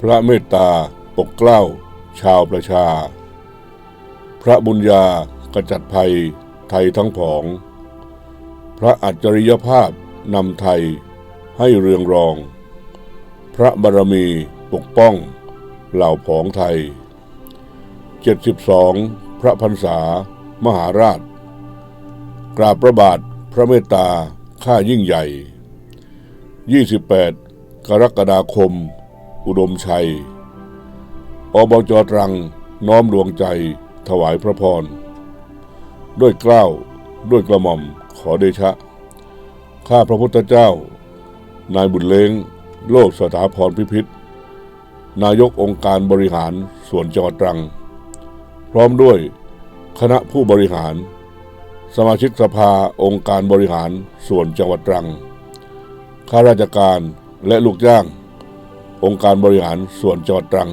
พระเมตตาปกเกล้า ชาวประชา พระบุญญากระจัดภัยไทยทั้งผอง พระอัจฉริยภาพนำไทยให้เรืองรอง พระบารมีปกป้อง เหล่าผองไทย 72 พระพรรษามหาราช กราบพระบาทพระเมตตาข้ายิ่งใหญ่ 28 กรกฎาคม อุดมชัย อบจตรังน้อมดวงใจถวายพระพร ด้วยเกล้าวด้วยกระหม่อมขอเดชะ ข้าพระพุทธเจ้า นายบุญเล้งโลกสถาพรพิพิธ นายกองค์การบริหารส่วนจังหวัดตรัง พร้อมด้วยคณะผู้บริหาร สมาชิกสภาองค์การบริหารส่วนจังหวัดตรัง ข้าราชการและลูกจ้าง องค์การบริหารส่วนจังหวัดตรัง